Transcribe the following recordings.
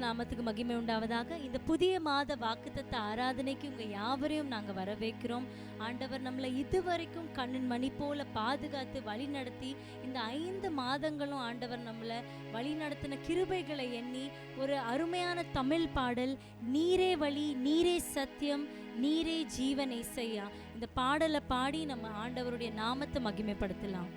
பரிசுத்த நாமத்துக்கு மகிமை உண்டாவதாக. இந்த புதிய மாத வாக்குத்தத்த ஆராதனைக்கு உங்க யாவரையும் நாங்க வரவேற்கிறோம். ஆண்டவர் நம்மளை இதுவரைக்கும் கண்ணின் மணி போல பாதுகாத்து வழி நடத்தி இந்த ஐந்து மாதங்களும் ஆண்டவர் நம்மளை வழி நடத்தின கிருபைகளை எண்ணி ஒரு அருமையான தமிழ் பாடல் நீரே வழி நீரே சத்தியம் நீரே ஜீவன் இசையா. இந்த பாடலை பாடி நம்ம ஆண்டவருடைய நாமத்தை மகிமைப்படுத்தலாம்.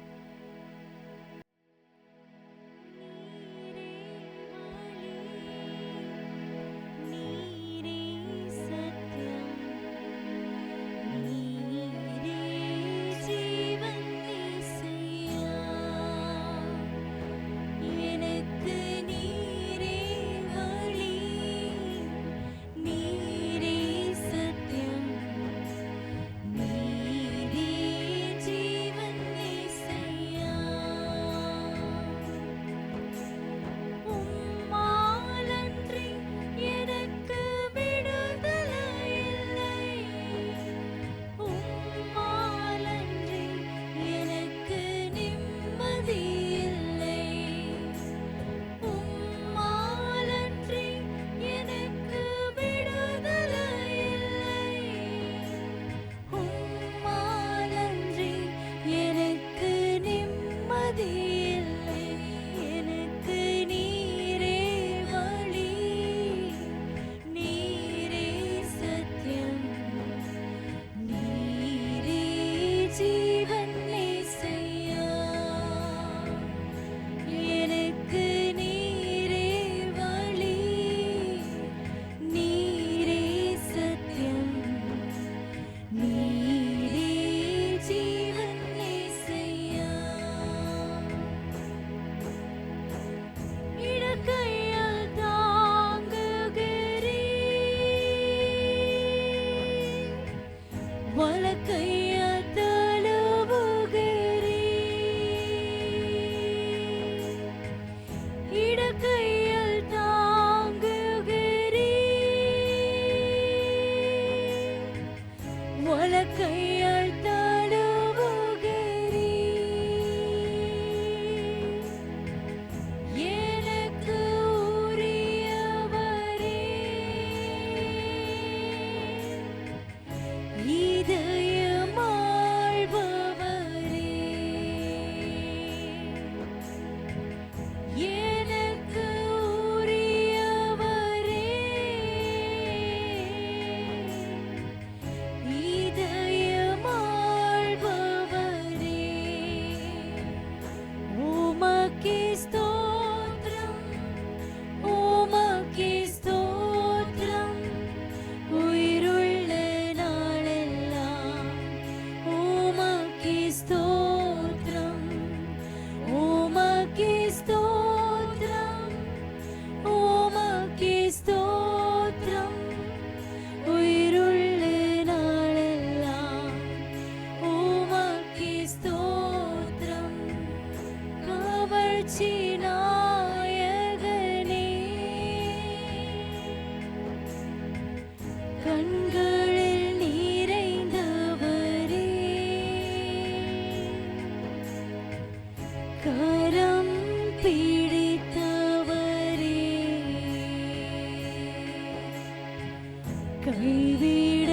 கைவிட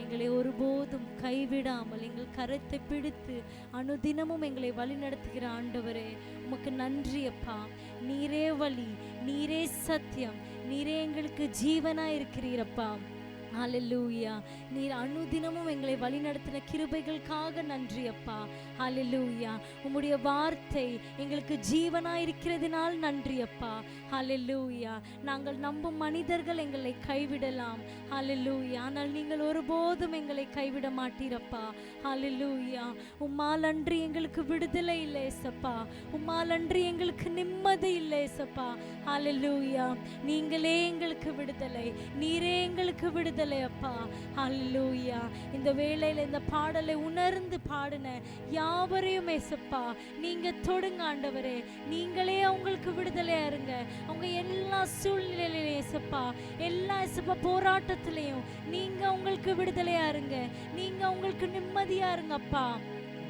எங்களை ஒருபோதும் கைவிடாமல் எங்கள் கரத்தை பிடித்து அனுதினமும் எங்களை வழி நடத்துகிற ஆண்டவரே உமக்கு நன்றி அப்பா. நீரே வழி நீரே சத்தியம் நீரே எங்களுக்கு ஜீவனா இருக்கிறீரப்பா ஹalleluya நீர் அனுதினமும் எங்களை வழிநடத்தின கிருபைகளுக்காக நன்றி அப்பா. ஹalleluya உம்முடைய வார்த்தை எங்களுக்கு ஜீவனாயிருக்கிறதுனால் நன்றி அப்பா. ஹalleluya நாங்கள் நம்பும் மனிதர்கள் எங்களை கைவிடலாம். ஹalleluya ஆனால் நீங்கள் ஒருபோதும் எங்களை கைவிட மாட்டீரப்பா ஹalleluya உம்மால் அன்றி எங்களுக்கு விடுதலை இல்லை சப்பா உம்மால் அன்றி எங்களுக்கு நிம்மதி இல்லை சப்பா ஹalleluya நீங்களே எங்களுக்கு விடுதலை. நீரே எங்களுக்கு விடுதலை. அப்பா. அல்லூயா இந்த வேலையில இந்த பாடலை உணர்ந்து பாடின யாவரையும் ஏசப்பா நீங்க தொடுங்க ஆண்டவரே. நீங்களே அவங்களுக்கு விடுதலையா இருங்க அவங்க எல்லா சூழ்நிலையிலும் ஏசப்பா எல்லா ஏசப்பா போராட்டத்திலையும் நீங்க அவங்களுக்கு விடுதலையா இருங்க நீங்க அவங்களுக்கு நிம்மதியா இருங்கப்பா.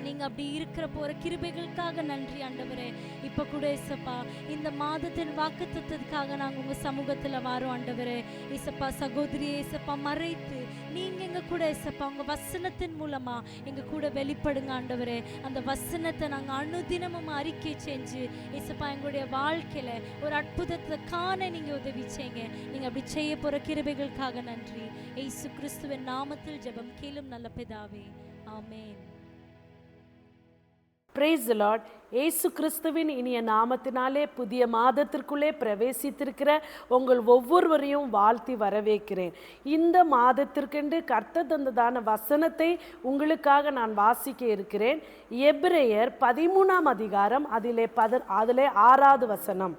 நீங்கள் நீங்க அப்படி இருக்கிற போற கிருபைகளுக்காக நன்றி ஆண்டவரே. இப்ப கூட இசப்பா இந்த மாதத்தின் வாக்குத்தத்தத்துக்காக நாங்க உங்க சமூகத்துல வாரோம் ஆண்டவரே. இசப்பா சகோதரி இசப்பா மறைத்து நீங்க எங்க கூட இசப்பா உங்க வசனத்தின் மூலமா எங்க கூட வெளிப்படுங்க ஆண்டவரே. அந்த வசனத்தை நாங்க அனுதினமும் அறிக்கை செஞ்சு இசப்பா எங்களுடைய வாழ்க்கையில ஒரு அற்புதத்தை காண நீங்க உதவி செய்யுங்க. நீங்க அப்படி செய்ய போற கிருபைகளுக்காக நன்றி. ஏசு கிறிஸ்துவின் நாமத்தில் ஜெபம் கேளும் நல்ல பிதாவே. ஆமேன். பிரேஸ் லார்ட் இயேசு கிறிஸ்துவின் இனிய நாமத்தினாலே புதிய மாதத்திற்குள்ளே பிரவேசித்திருக்கிற உங்கள் ஒவ்வொருவரையும் வாழ்த்தி வரவேற்கிறேன். இந்த மாதத்திற்கென்று கர்த்த தந்ததான வசனத்தை உங்களுக்காக நான் வாசிக்க இருக்கிறேன். எப்ரேயர் பதிமூணாம் அதிகாரம் அதிலே பத அதிலே ஆறாவது வசனம்.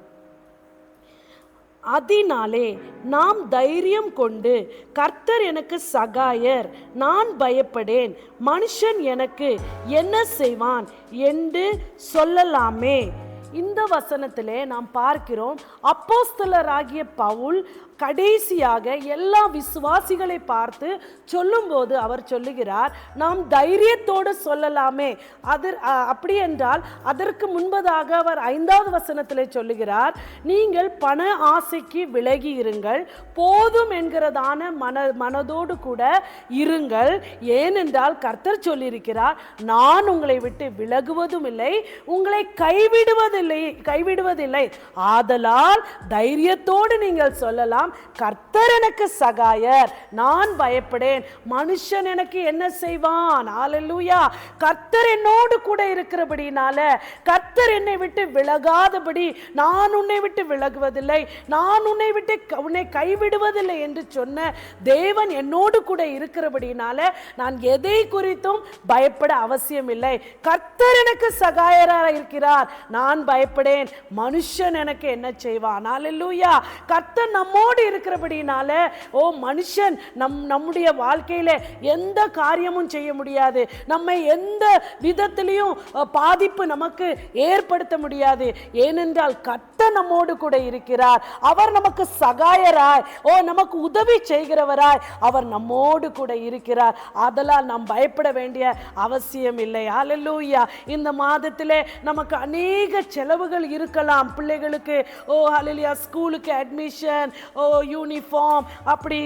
அதனாலே நாம் தைரியம் கொண்டு கர்த்தர் எனக்கு சகாயர் நான் பயப்படேன். மனுஷன் எனக்கு என்ன செய்வான்? என்று சொல்லலாமே. இந்த வசனத்திலே நாம் பார்க்கிறோம் அப்போஸ்தலராகிய பவுல் கடைசியாக எல்லா விசுவாசிகளை பார்த்து சொல்லும்போது அவர் சொல்லுகிறார் நாம் தைரியத்தோடு சொல்லலாமே. அது அப்படி என்றால் அதற்கு முன்பதாக அவர் ஐந்தாவது வசனத்தில் சொல்லுகிறார் நீங்கள் பண ஆசைக்கு விலகி இருங்கள் போதும் என்கிறதான மன மனதோடு கூட இருங்கள். ஏனென்றால் கர்த்தர் சொல்லியிருக்கிறார் நான் உங்களை விட்டு விலகுவதும் இல்லை உங்களை கைவிடுவதில்லை கைவிடுவதில்லை. ஆதலால் தைரியத்தோடு நீங்கள் சொல்லலாம் கர்த்தர் எனக்கு சகாயர். நான் பயப்படேன். மனுஷன் எனக்கு என்ன செய்வான்? ஆலல்லூயா கர்த்தர் என்னோடு கூட இருக்கிறபடினால கர்த்தர் என்னை விட்டு விலகாதபடி நான் உன்னை விட்டு விலகுவதில்லை. நான் உன்னை விட்டு உன்னை கைவிடுவதில்லை என்று சொன்ன தேவன் என்னோடு கூட இருக்கிறபடினால நான் எதை குறித்தும் பயப்பட அவசியம் இல்லை கர்த்தர் எனக்கு சகாயராக இருக்கிறார். நான் பயப்படேன். மனுஷன் எனக்கு என்ன செய்வான்? ஆலல்லூயா கர்த்தர் நம்மோடு இருக்கிறபடினால ஓ மனுஷன் நம் நம்முடைய வாழ்க்கையில எந்த காரியமும் செய்ய முடியாது. நம்மை எந்த விதத்திலையும் பாதிப்பு நமக்கு ஏற்படுத்த முடியாது. ஏனென்றால் கத்த நம்மோடு கூட இருக்கிறார். அவர் நமக்கு சகாயராய் ஓ நமக்கு உதவி செய்கிறவராய் அவர் நம்மோடு கூட இருக்கிறார். அதெல்லாம் நாம் பயப்பட வேண்டிய அவசியம் இல்லை. ஹalleluya இந்த மாதத்திலே நமக்கு அநேக செலவுகள் இருக்கலாம். பிள்ளைகளுக்கு ஓ அலலியா ஸ்கூலுக்கு அட்மிஷன் ஓ யூனிஃபார்ம் அப்படி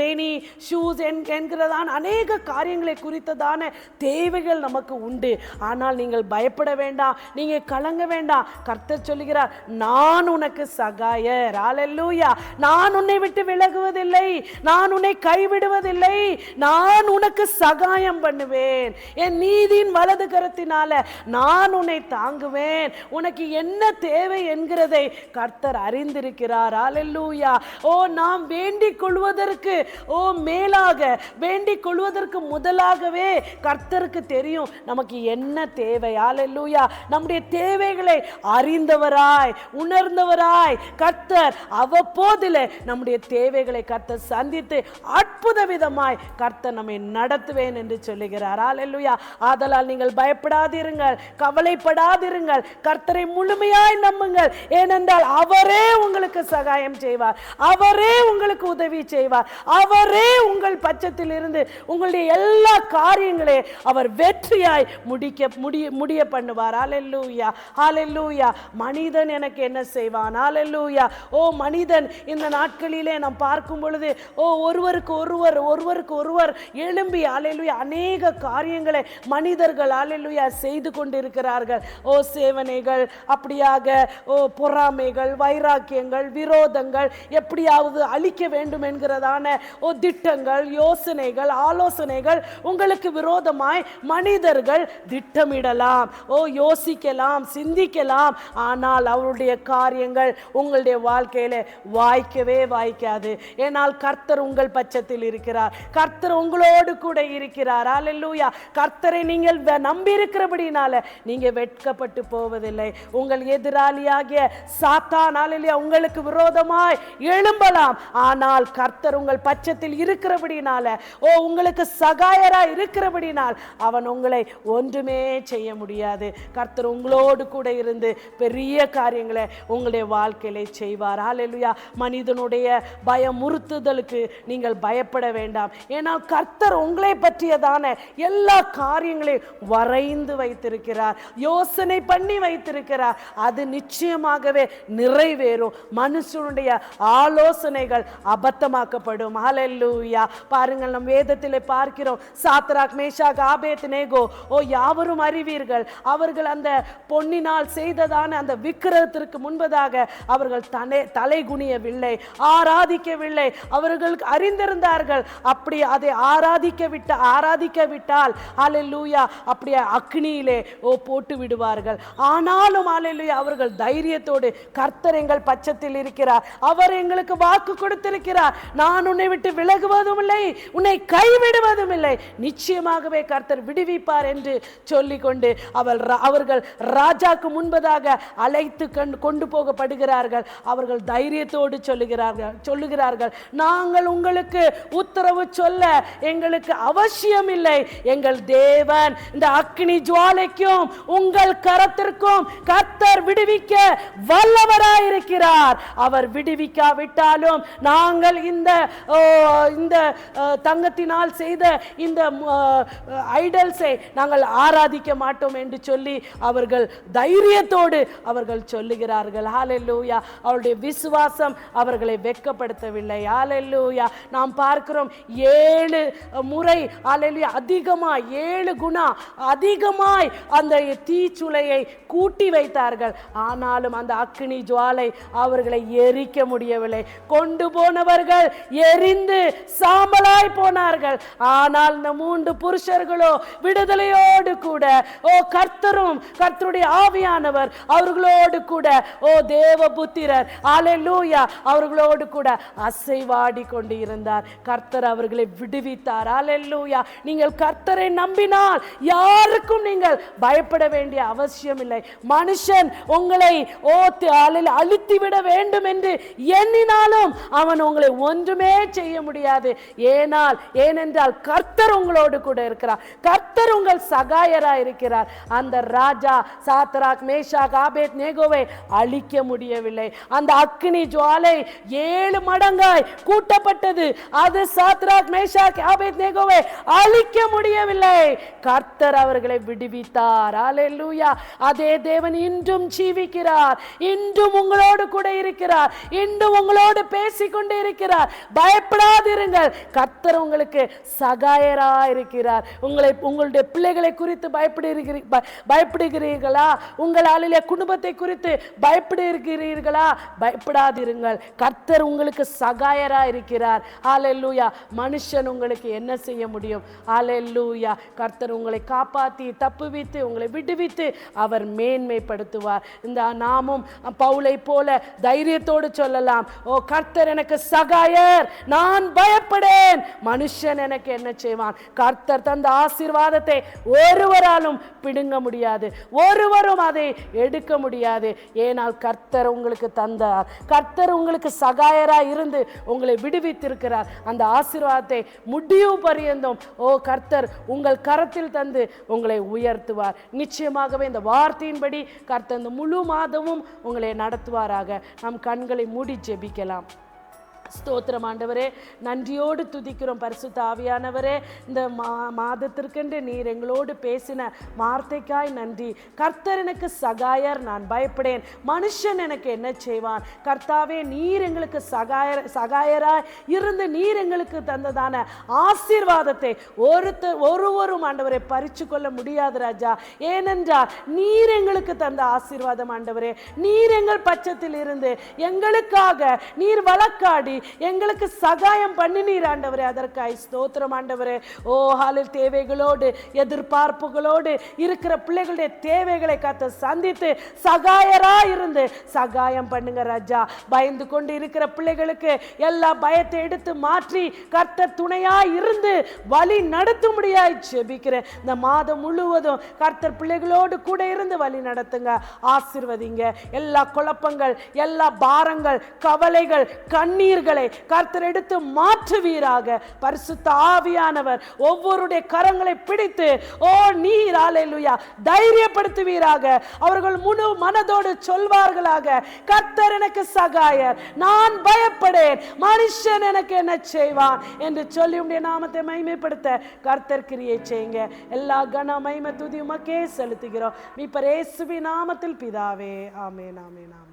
ரெய்னி ஷூஸ் என்கிறதான அநேக காரியங்களை குறித்ததான தேவைகள் நமக்கு உண்டு. ஆனால் நீங்கள் பயப்பட வேண்டாம் நீங்கள் கலங்க வேண்டாம். கர்த்தர் சொல்லுகிறார் நான் உனக்கு சகாயர். ஆலல்லூயா நான் உன்னை விட்டு விலகுவதில்லை. நான் உன்னை கைவிடுவதில்லை. நான் உனக்கு சகாயம் பண்ணுவேன். என் நீதியின் வலது கருத்தினால நான் உன்னை தாங்குவேன். உனக்கு என்ன தேவை என்கிறதை கர்த்தர் அறிந்திருக்கிறார். ஹalleluya. ஓ நாம் வேண்டிக் கொள்வதற்கு ஓ மேலாக வேண்டிக் கொள்வதற்கு முதலாகவே கர்த்தருக்கு தெரியும் நமக்கு என்ன தேவை. ஹalleluya. நம்முடைய தேவைகளை அறிந்தவராய் உணர்ந்தவராய் கர்த்தர் அவ்வப்போதில் நம்முடைய தேவைகளை கர்த்தர் சந்தித்து அற்புத விதமாய் கர்த்தர் நம்மை நடத்துவேன் என்று சொல்லுகிறார். ஹalleluya. ஆதலால் நீங்கள் பயப்படாதிருங்கள் கவலைப்படாதிருங்கள் கர்த்தரை முழுமையாய் நம்புங்கள். ஏனென்றால் அவரே உங்களுக்கு சகாயம் செய்வார். அவரே உங்களுக்கு உதவி செய்வார். அவரே உங்கள் பட்சத்தில் இருந்து உங்களுடைய எல்லா காரியங்களையும் அவர் வெற்றியாய் முடிக்க முடிய முடிய பண்ணுவார். ஹalleluya ஹalleluya மனிதன் எனக்கு என்ன செய்வான்? ஹalleluya ஓ மனிதன் இந்த நாட்களிலே நாம் பார்க்கும் பொழுது ஓ ஒருவருக்கு ஒருவர் ஒருவருக்கு ஒருவர் எழும்பி ஹalleluya அநேக காரியங்களை மனிதர்கள் ஹalleluya செய்து கொண்டிருக்கிறார்கள். ஓ சேவனைகள் அப்படியாக ஓ பொறாமைகள் வைராக்கியங்கள் விரோதங்கள் நாங்கள் எப்படியாவது அழிக்க வேண்டும் என்கிறதான ஓ திட்டங்கள் யோசனைகள் ஆலோசனைகள் உங்களுக்கு விரோதமாய் மனிதர்கள் திட்டமிடலாம். ஓ யோசிக்கலாம் சிந்திக்கலாம். ஆனால் அவருடைய காரியங்கள் உங்களுடைய வாழ்க்கையில வாய்க்கவே வாய்க்காது. ஏனால் கர்த்தர் உங்கள் பட்சத்தில் இருக்கிறார். கர்த்தர் உங்களோடு கூட இருக்கிறார். அல்லேலூயா கர்த்தரை நீங்கள் நம்பி இருக்கிறபடினால நீங்கள் வெட்கப்பட்டு போவதில்லை. உங்கள் எதிராளியாகிய சாத்தான் அல்லேலூயா உங்களுக்கு விரோதமாக விரோதமாய் எழும்பலாம். ஆனால் கர்த்தர் உங்கள் பட்சத்தில் இருக்கிறபடினால ஓ உங்களுக்கு சகாயரா இருக்கிறபடினால் அவன் உங்களை ஒன்றுமே செய்ய முடியாது. கர்த்தர் உங்களோடு கூட இருந்து பெரிய காரியங்களை உங்களுடைய வாழ்க்கையில செய்வார். ஆலையா மனிதனுடைய பயமுறுத்துதலுக்கு நீங்கள் பயப்பட வேண்டாம். ஏன்னா கர்த்தர் உங்களை பற்றியதான எல்லா காரியங்களையும் வரைந்து வைத்திருக்கிறார். யோசனை பண்ணி வைத்திருக்கிறார். அது நிச்சயமாகவே நிறைவேறும். மனுஷனுடைய ஆலோசனைகள் அபத்தமாக்கப்படும். ஹalleluya. பாருங்கள் நம் வேதத்திலே பார்க்கிறோம். Shadrach Meshach ஆபேத் நேகோ. ஓ யாவரும் அறிவீர்கள். அவர்கள் அந்த பொன்னினால் செய்ததான அந்த விக்கிரகத்திற்கு முன்பதாக அவர்கள் தலை தலை குனியவில்லை ஆராதிக்கவில்லை. அவர்களுக்கு அறிந்திருந்தார்கள். அப்படி அதை ஆராதிக்க விட்ட ஆராதிக்க விட்டால் ஹalleluya அப்படியே அக்னியிலே ஓ போட்டு விடுவார்கள். ஆனாலும் ஹalleluya அவர்கள் தைரியத்தோடு கர்த்தர் எங்கள் பட்சத்தில் இருக்கிறார். அவர் எங்களுக்கு வாக்கு கொடுத்திருக்கிறார். நான் உன்னை விட்டு விலகுவதும் இல்லை உன்னை கைவிடுவதும் இல்லை. நிச்சயமாகவே கர்த்தர் விடுவிப்பார் என்று சொல்லிக்கொண்டு அவள் ரா- அவர்கள் ராஜாக்கு முன்பதாக அழைத்து கொண்டு போகப்படுகிறார்கள். அவர்கள் தைரியத்தோடு சொல்லுகிறார்கள் சொல்லுகிறார்கள் நாங்கள் உங்களுக்கு உத்தரவு சொல்ல எங்களுக்கு அவசியம் இல்லை. எங்கள் தேவன் இந்த அக்னி ஜுவாலைக்கும் உங்கள் கரத்திற்கும் கர்த்தர் விடுவிக்க வல்லவராயிருக்கிறார். அவர் விடுவிக்காவிட்டாலும் நாங்கள் இந்த இந்த தங்கத்தினால் செய்த இந்த ஐடல்ஸை நாங்கள் ஆராதிக்க மாட்டோம் என்று சொல்லி அவர்கள் தைரியத்தோடு அவர்கள் சொல்லுகிறார்கள். ஹாலெல்லூயா அவருடைய விசுவாசம் அவர்களை வெட்கப்படுத்தவில்லை. ஹாலெல்லூயா நாம் பார்க்கிறோம் ஏழு முறை ஹாலெல்லூயா அதிகமாய் ஏழு குணா அதிகமாய் அந்த தீச்சுளையை கூட்டி வைத்தார்கள். ஆனாலும் அந்த அக்னி ஜுவாலை அவர்களை எரிக்க முடியவில்லை. கொண்டு போனவர்கள் எரிந்து சாம்பலாய் போனார்கள். ஆனால் இந்த மூன்று புருஷர்களோ விடுதலையோடு கூட ஓ கர்த்தரும் கர்த்தருடைய ஆவியானவர் அவர்களோடு கூட ஓ தேவ புத்திரர் ஆலேலூயா அவர்களோடு கூட அசைவாடி கொண்டு இருந்தார் கர்த்தர் அவர்களை விடுவித்தார். ஆலேலூயா நீங்கள் கர்த்தரை நம்பினால் யாருக்கும் நீங்கள் பயப்பட வேண்டிய அவசியம் இல்லை மனுஷன் உங்களை ஓ தி- அழித்து விட வேண்டும் என்று எண்ணினாலும் அவன் உங்களை ஒன்றுமே செய்ய முடியாது. ஏனால் ஏனென்றால் கர்த்தர் உங்களோடு கூட இருக்கிறார். கர்த்தர் உங்கள் சகாயரா இருக்கிறார். அந்த ராஜா சாத்ராக் மேஷாக் ஆபேத் நேகோவை அழிக்க முடியவில்லை. அந்த அக்னி ஜுவாலை ஏழு மடங்காய் கூட்டப்பட்டது. அது சாத்ராக் மேஷாக் ஆபேத் நேகோவை அழிக்க முடியவில்லை. கர்த்தர் அவர்களை விடுவித்தார். அல்லேலூயா அதே தேவன் இன்றும் ஜீவிக்கிறார். இன்றும் உங்களோடு கூட இருக்கிறார். இன்றும் உங்களோடு பேசிக்கொண்டு இருக்கிறார் பயப்படாதிருங்கள். கத்தர் உங்களுக்கு சகாயரா இருக்கிறார் உங்களை உங்களுடைய பிள்ளைகளை குறித்து பயப்படுகிறீ பயப்படுகிறீர்களா? உங்கள் ஆளிலே குடும்பத்தை குறித்து பயப்படுகிறீர்களா? பயப்படாதிருங்கள். கர்த்தர் உங்களுக்கு சகாயரா இருக்கிறார் ஆலெல்லூயா மனுஷன் உங்களுக்கு என்ன செய்ய முடியும்? ஆலெல்லூயா கர்த்தர் உங்களை காப்பாற்றி தப்புவித்து உங்களை விடுவித்து அவர் மேன்மைப்படுத்துவார். இந்த நாமும் பவுலை போல தைரியத்தோடு சொல்ல சொல்லலாம். ஓ கர்த்தர் எனக்கு சகாயர். நான் பயப்படேன். மனுஷன் எனக்கு என்ன செய்வான்? கர்த்தர் தந்த ஆசீர்வாதத்தை ஒருவராலும் பிடுங்க முடியாது. ஒருவரும் அதை எடுக்க முடியாது. ஏனால் கர்த்தர் உங்களுக்கு தந்தார். கர்த்தர் உங்களுக்கு சகாயரா இருந்து உங்களை விடுவித்திருக்கிறார். அந்த ஆசீர்வாதத்தை முடிவு பரியந்தம் ஓ கர்த்தர் உங்கள் கரத்தில் தந்து உங்களை உயர்த்துவார். நிச்சயமாகவே இந்த வார்த்தையின்படி கர்த்தர் இந்த முழு மாதமும் உங்களை நடத்துவாராக. நம் கண்களை மூடி ஜெபிக்கலாம் ஸ்தோத்திரம் ஆண்டவரே. நன்றியோடு துதிக்கிறோம் பரிசு தாவியானவரே இந்த மா மாதத்திற்கென்று நீர் எங்களோடு பேசின வார்த்தைக்காய் நன்றி. கர்த்தர் எனக்கு சகாயர் நான் பயப்படேன். மனுஷன் எனக்கு என்ன செய்வான் கர்த்தாவே நீர் எங்களுக்கு சகாயர் சகாயராய் இருந்து நீர் எங்களுக்கு தந்ததான ஆசீர்வாதத்தை ஒருத்தர் ஒருவரும் ஆண்டவரை பறிச்சு கொள்ள முடியாது ராஜா. ஏனென்றால் நீர் எங்களுக்கு தந்த ஆசீர்வாதம் ஆண்டவரே. நீர் எங்கள் பட்சத்தில் இருந்து எங்களுக்காக நீர் வழக்காடி எங்களுக்கு சகாயம் பண்ணினீர் ஆண்டவரே அதற்காய் ஸ்தோத்திரம் ஆண்டவரே. ஓ ஹாலில் தேவைகளோடு எதிர்பார்ப்புகளோடு இருக்கிற பிள்ளைகளுடைய தேவைகளை காத்து சந்தித்து சகாயரா இருந்து சகாயம் பண்ணுங்க ராஜா. பயந்து கொண்டு இருக்கிற பிள்ளைகளுக்கு எல்லா பயத்தை எடுத்து மாற்றி கர்த்தர் துணையா இருந்து வழி நடத்தும்படியாய் ஜெபிக்கிறேன். இந்த மாதம் முழுவதும் கர்த்தர் பிள்ளைகளோடு கூட இருந்து வழி நடத்துங்க. ஆசிர்வதிங்க. எல்லா குழப்பங்கள் எல்லா பாரங்கள் கவலைகள் கண்ணீர்கள் கர்த்தர் எடுத்து மாற்றுவீராக. பரிசுத்த ஆவியானவர் ஒவ்வொருடைய கரங்களை பிடித்து ஓ நீர் ஆலையிலுயா தைரியப்படுத்துவீராக. அவர்கள் முழு மனதோடு சொல்வார்களாக கர்த்தர் எனக்கு சகாயர் நான் பயப்படேன் மனுஷன் எனக்கு என்ன செய்வான்? என்று சொல்லி உடைய நாமத்தை மைமைப்படுத்த கர்த்தர் கிரியை செய்யுங்க. எல்லா கன மைமை துதி உமக்கே செலுத்துகிறோம். இப்ப ரேசுவி நாமத்தில் பிதாவே. ஆமே நாமே நாமே